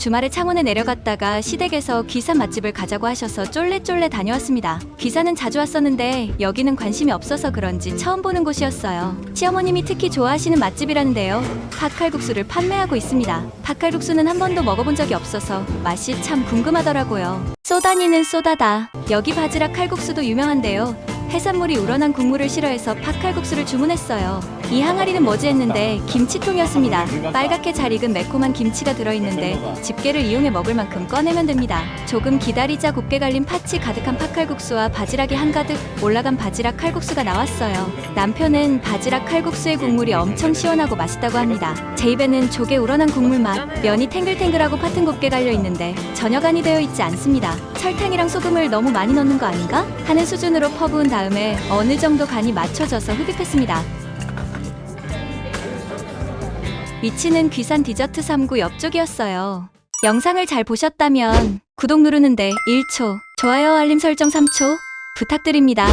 주말에 창원에 내려갔다가 시댁에서 귀산 맛집을 가자고 하셔서 쫄래쫄래 다녀왔습니다. 귀산은 자주 왔었는데 여기는 관심이 없어서 그런지 처음 보는 곳이었어요. 시어머님이 특히 좋아하시는 맛집이라는데요. 팥칼국수를 판매하고 있습니다. 팥칼국수는 한 번도 먹어본 적이 없어서 맛이 참 궁금하더라고요. 쏘다니는 쏘다다. 여기 바지락 칼국수도 유명한데요. 해산물이 우러난 국물을 싫어해서 팥칼국수를 주문했어요. 이 항아리는 뭐지 했는데 김치통이었습니다. 빨갛게 잘 익은 매콤한 김치가 들어있는데 집게를 이용해 먹을 만큼 꺼내면 됩니다. 조금 기다리자 곱게 갈린 팥이 가득한 팥칼국수와 바지락이 한가득 올라간 바지락 칼국수가 나왔어요. 남편은 바지락 칼국수의 국물이 엄청 시원하고 맛있다고 합니다. 제 입에는 조개 우러난 국물 맛, 면이 탱글탱글하고 팥은 곱게 갈려 있는데 전혀 간이 되어 있지 않습니다. 설탕이랑 소금을 너무 많이 넣는 거 아닌가? 하는 수준으로 퍼부은 다음에 어느 정도 간이 맞춰져서 흡입했습니다. 위치는 귀산 디저트 3구 옆쪽이었어요. 영상을 잘 보셨다면 구독 누르는데 1초, 좋아요 알림 설정 3초 부탁드립니다.